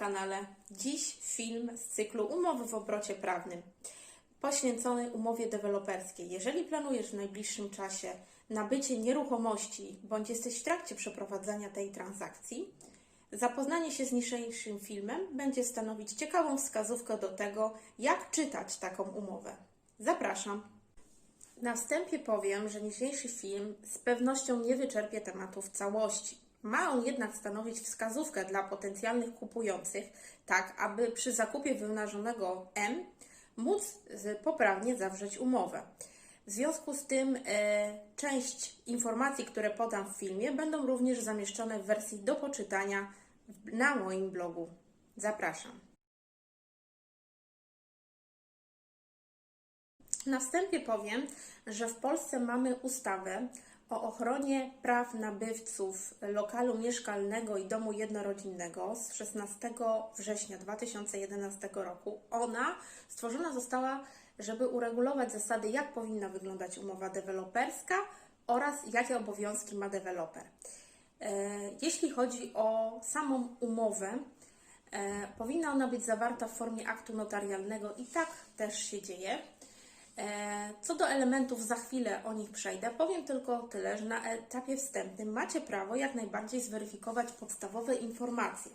kanale. Dziś film z cyklu Umowy w obrocie prawnym poświęcony umowie deweloperskiej. Jeżeli planujesz w najbliższym czasie nabycie nieruchomości bądź jesteś w trakcie przeprowadzania tej transakcji, zapoznanie się z niniejszym filmem będzie stanowić ciekawą wskazówkę do tego, jak czytać taką umowę. Zapraszam. Na wstępie powiem, że niniejszy film z pewnością nie wyczerpie tematu w całości. Ma on jednak stanowić wskazówkę dla potencjalnych kupujących, tak aby przy zakupie wymarzonego M móc z- poprawnie zawrzeć umowę. W związku z tym e, część informacji, które podam w filmie, będą również zamieszczone w wersji do poczytania na moim blogu. Zapraszam. Na wstępie powiem, że w Polsce mamy ustawę o ochronie praw nabywców lokalu mieszkalnego i domu jednorodzinnego z 16 września 2011 roku. Ona stworzona została, żeby uregulować zasady, jak powinna wyglądać umowa deweloperska oraz jakie obowiązki ma deweloper. E, Jeśli chodzi o samą umowę, e, powinna ona być zawarta w formie aktu notarialnego i tak też się dzieje. E, Co do elementów, za chwilę o nich przejdę. Powiem tylko tyle, że na etapie wstępnym macie prawo jak najbardziej zweryfikować podstawowe informacje.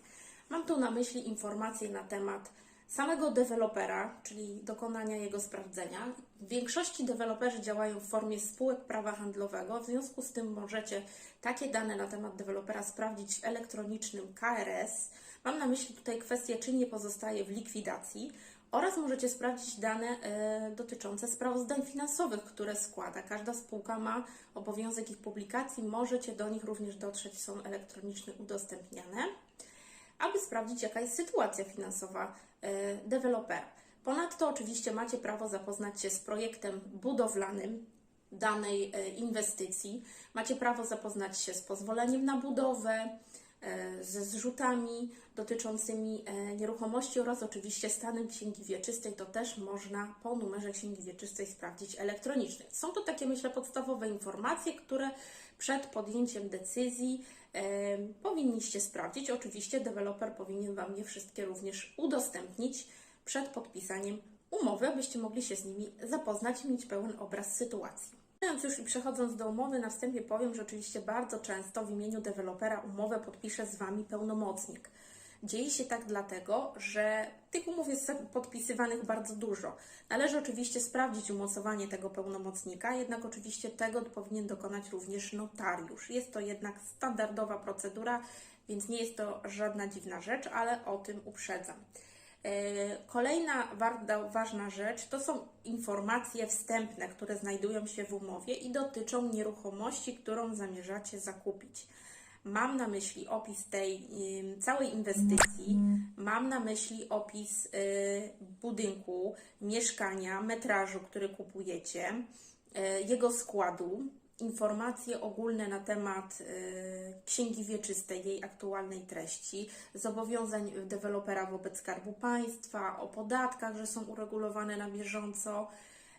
Mam tu na myśli informacje na temat samego dewelopera, czyli dokonania jego sprawdzenia. W większości deweloperzy działają w formie spółek prawa handlowego, w związku z tym możecie takie dane na temat dewelopera sprawdzić w elektronicznym KRS. Mam na myśli tutaj kwestię, czy nie pozostaje w likwidacji oraz możecie sprawdzić dane e, dotyczące sprawozdań finansowych, które składa. Każda spółka ma obowiązek ich publikacji, możecie do nich również dotrzeć, są elektronicznie udostępniane, aby sprawdzić, jaka jest sytuacja finansowa e, dewelopera. Ponadto oczywiście macie prawo zapoznać się z projektem budowlanym danej e, inwestycji. Macie prawo zapoznać się z pozwoleniem na budowę, ze zrzutami dotyczącymi e, nieruchomości oraz oczywiście stanem księgi wieczystej. To też można po numerze księgi wieczystej sprawdzić elektronicznie. Są to takie, myślę, podstawowe informacje, które przed podjęciem decyzji e, powinniście sprawdzić. Oczywiście deweloper powinien Wam je wszystkie również udostępnić przed podpisaniem umowy, abyście mogli się z nimi zapoznać i mieć pełen obraz sytuacji. Mówiąc już i przechodząc do umowy, na wstępie powiem, że oczywiście bardzo często w imieniu dewelopera umowę podpisze z Wami pełnomocnik. Dzieje się tak dlatego, że tych umów jest podpisywanych bardzo dużo. Należy oczywiście sprawdzić umocowanie tego pełnomocnika, jednak oczywiście tego powinien dokonać również notariusz. Jest to jednak standardowa procedura, więc nie jest to żadna dziwna rzecz, ale o tym uprzedzam. E, Kolejna ważna rzecz to są informacje wstępne, które znajdują się w umowie i dotyczą nieruchomości, którą zamierzacie zakupić. Mam na myśli opis tej całej inwestycji, mam na myśli opis y, budynku, mieszkania, metrażu, który kupujecie, y, jego składu, informacje ogólne na temat y, księgi wieczystej, jej aktualnej treści, zobowiązań dewelopera wobec Skarbu Państwa, o podatkach, że są uregulowane na bieżąco,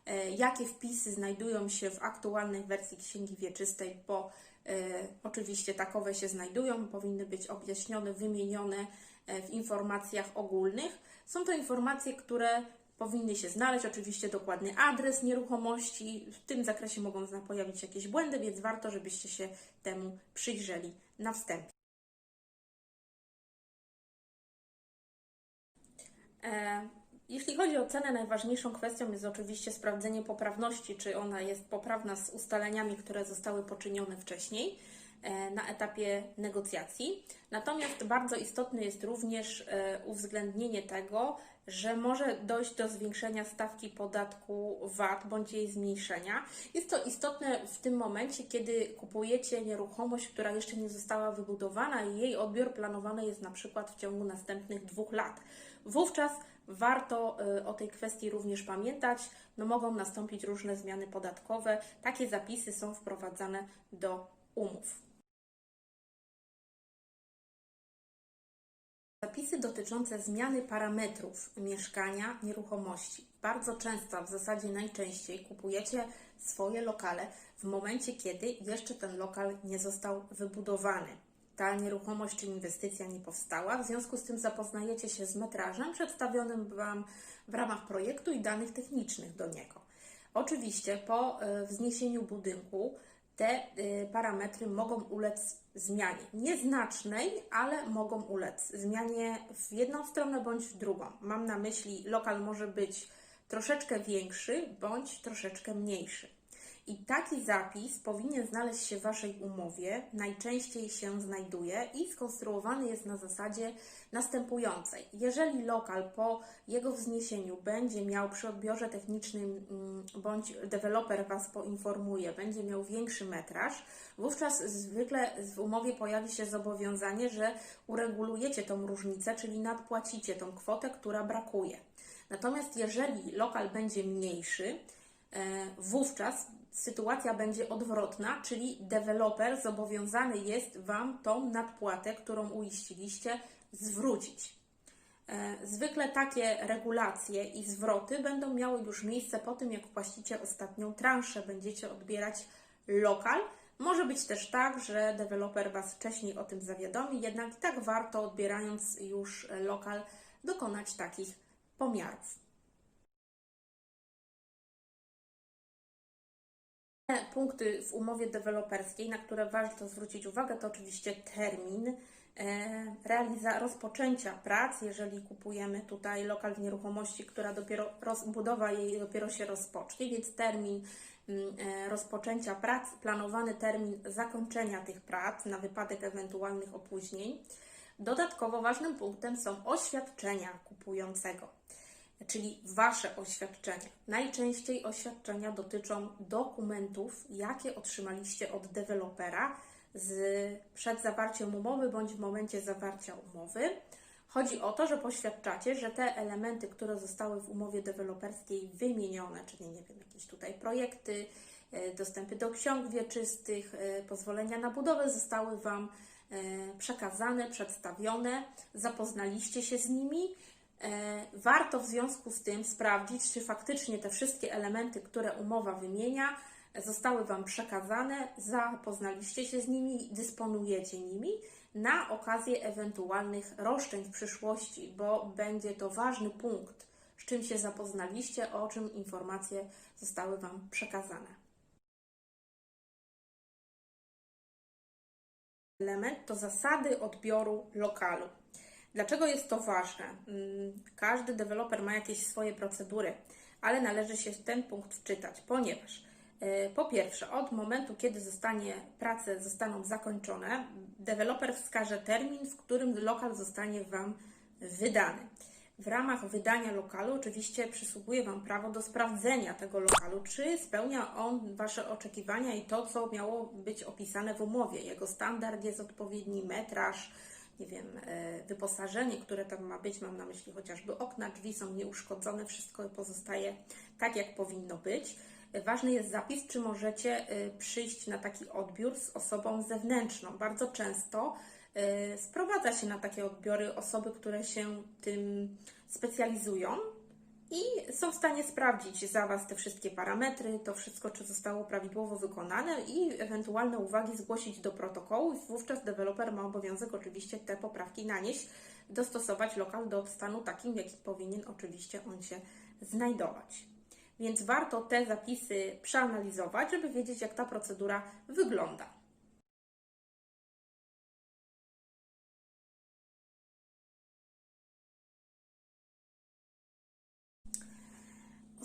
e, jakie wpisy znajdują się w aktualnej wersji Księgi Wieczystej, bo oczywiście takowe się znajdują, powinny być objaśnione, wymienione w informacjach ogólnych. Są to informacje, które powinny się znaleźć, oczywiście dokładny adres nieruchomości. W tym zakresie mogą pojawić się jakieś błędy, więc warto, żebyście się temu przyjrzeli na wstępie. E, Jeśli chodzi o cenę, najważniejszą kwestią jest oczywiście sprawdzenie poprawności, czy ona jest poprawna z ustaleniami, które zostały poczynione wcześniej e, na etapie negocjacji. Natomiast bardzo istotne jest również e, uwzględnienie tego, że może dojść do zwiększenia stawki podatku VAT bądź jej zmniejszenia. Jest to istotne w tym momencie, kiedy kupujecie nieruchomość, która jeszcze nie została wybudowana i jej odbiór planowany jest na przykład w ciągu następnych dwóch lat. Wówczas warto y, o tej kwestii również pamiętać. No, mogą nastąpić różne zmiany podatkowe. Takie zapisy są wprowadzane do umów. Zapisy dotyczące zmiany parametrów mieszkania, nieruchomości. Bardzo często, w zasadzie najczęściej, kupujecie swoje lokale w momencie, kiedy jeszcze ten lokal nie został wybudowany. ta nieruchomość czy inwestycja nie powstała. W związku z tym zapoznajecie się z metrażem przedstawionym Wam w ramach projektu i danych technicznych do niego. Oczywiście po e, wzniesieniu budynku te e, parametry mogą ulec zmianie. Nieznacznej, ale mogą ulec zmianie w jedną stronę bądź w drugą. Mam na myśli, lokal może być troszeczkę większy bądź troszeczkę mniejszy. I taki zapis powinien znaleźć się w Waszej umowie, najczęściej się znajduje i skonstruowany jest na zasadzie następującej. Jeżeli lokal po jego wzniesieniu będzie miał przy odbiorze technicznym mm, bądź deweloper Was poinformuje, będzie miał większy metraż, wówczas zwykle w umowie pojawi się zobowiązanie, że uregulujecie tą różnicę, czyli nadpłacicie tą kwotę, która brakuje. Natomiast jeżeli lokal będzie mniejszy, e, wówczas sytuacja będzie odwrotna, czyli deweloper zobowiązany jest Wam tą nadpłatę, którą uiściliście, zwrócić. E, zwykle takie regulacje i zwroty będą miały już miejsce po tym, jak wpłacicie ostatnią transzę, będziecie odbierać lokal. Może być też tak, że deweloper Was wcześniej o tym zawiadomi, jednak i tak warto odbierając już lokal dokonać takich pomiarów. Punkty w umowie deweloperskiej, na które warto zwrócić uwagę, to oczywiście termin e, realiza rozpoczęcia prac, jeżeli kupujemy tutaj lokal w nieruchomości, która dopiero rozbudowa jej dopiero się rozpocznie, więc termin mm, e, rozpoczęcia prac, planowany termin zakończenia tych prac na wypadek ewentualnych opóźnień. Dodatkowo ważnym punktem są oświadczenia kupującego czyli Wasze oświadczenia. Najczęściej oświadczenia dotyczą dokumentów, jakie otrzymaliście od dewelopera z, przed zawarciem umowy bądź w momencie zawarcia umowy. Chodzi o to, że poświadczacie, że te elementy, które zostały w umowie deweloperskiej wymienione, czyli nie wiem, jakieś tutaj projekty, e, dostępy do ksiąg wieczystych, e, pozwolenia na budowę zostały Wam e, przekazane, przedstawione, zapoznaliście się z nimi warto w związku z tym sprawdzić, czy faktycznie te wszystkie elementy, które umowa wymienia, zostały Wam przekazane, zapoznaliście się z nimi, dysponujecie nimi na okazję ewentualnych roszczeń w przyszłości, bo będzie to ważny punkt, z czym się zapoznaliście, o czym informacje zostały Wam przekazane. Element to zasady odbioru lokalu. Dlaczego jest to ważne? Mm, każdy deweloper ma jakieś swoje procedury, ale należy się w ten punkt wczytać, ponieważ e, po pierwsze, od momentu, kiedy zostanie, prace zostaną zakończone, deweloper wskaże termin, w którym lokal zostanie Wam wydany. W ramach wydania lokalu oczywiście przysługuje Wam prawo do sprawdzenia tego lokalu, czy spełnia on Wasze oczekiwania i to, co miało być opisane w umowie. Jego standard jest odpowiedni, metraż, nie wiem, e, wyposażenie, które tam ma być, mam na myśli chociażby okna, drzwi są nieuszkodzone, wszystko pozostaje tak, jak powinno być. Ważny jest zapis, czy możecie e, przyjść na taki odbiór z osobą zewnętrzną. Bardzo często e, sprowadza się na takie odbiory osoby, które się tym specjalizują, i są w stanie sprawdzić za Was te wszystkie parametry, to wszystko, czy zostało prawidłowo wykonane i ewentualne uwagi zgłosić do protokołu wówczas deweloper ma obowiązek oczywiście te poprawki nanieść, dostosować lokal do stanu takim, w powinien oczywiście on się znajdować. Więc warto te zapisy przeanalizować, żeby wiedzieć, jak ta procedura wygląda.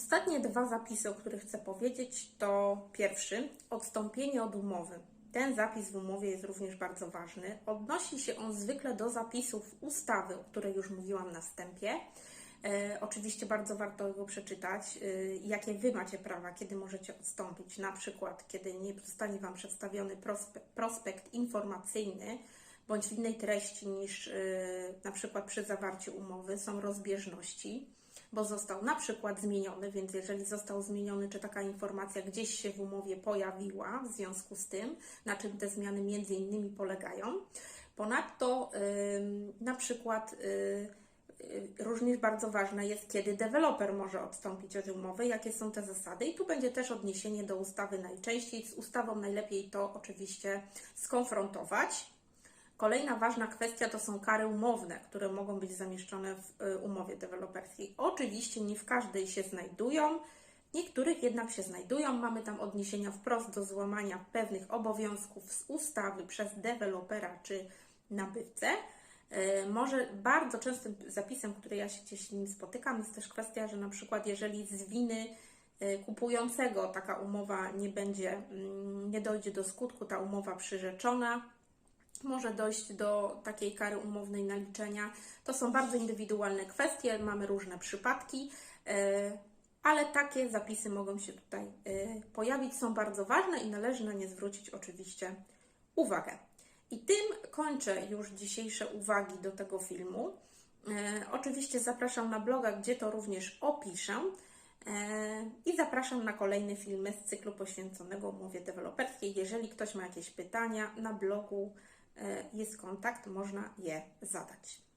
Ostatnie dwa zapisy, o których chcę powiedzieć, to pierwszy odstąpienie od umowy. Ten zapis w umowie jest również bardzo ważny. Odnosi się on zwykle do zapisów ustawy, o której już mówiłam na wstępie. E, oczywiście bardzo warto go przeczytać, e, jakie Wy macie prawa, kiedy możecie odstąpić. Na przykład, kiedy nie zostanie Wam przedstawiony prospekt, prospekt informacyjny, bądź w innej treści niż e, na przykład przy zawarciu umowy, są rozbieżności bo został na przykład zmieniony, więc jeżeli został zmieniony, czy taka informacja gdzieś się w umowie pojawiła w związku z tym, na czym te zmiany między innymi polegają. Ponadto na przykład y, y, również bardzo ważne jest, kiedy deweloper może odstąpić od umowy, jakie są te zasady. I tu będzie też odniesienie do ustawy najczęściej. Z ustawą najlepiej to oczywiście skonfrontować. Kolejna ważna kwestia to są kary umowne, które mogą być zamieszczone w y, umowie deweloperskiej. Oczywiście nie w każdej się znajdują, niektórych jednak się znajdują. Mamy tam odniesienia wprost do złamania pewnych obowiązków z ustawy przez dewelopera czy nabywcę. Y, Może bardzo częstym zapisem, który ja się gdzieś nim spotykam, jest też kwestia, że na przykład jeżeli z winy y, kupującego taka umowa nie będzie, mm, nie dojdzie do skutku, ta umowa przyrzeczona, może dojść do takiej kary umownej naliczenia. To są bardzo indywidualne kwestie, mamy różne przypadki, e, ale takie zapisy mogą się tutaj e, pojawić, są bardzo ważne i należy na nie zwrócić oczywiście uwagę. I tym kończę już dzisiejsze uwagi do tego filmu. E, Oczywiście zapraszam na bloga, gdzie to również opiszę. I zapraszam na kolejne filmy z cyklu poświęconego umowie deweloperskiej. Jeżeli ktoś ma jakieś pytania, na blogu jest kontakt, można je zadać.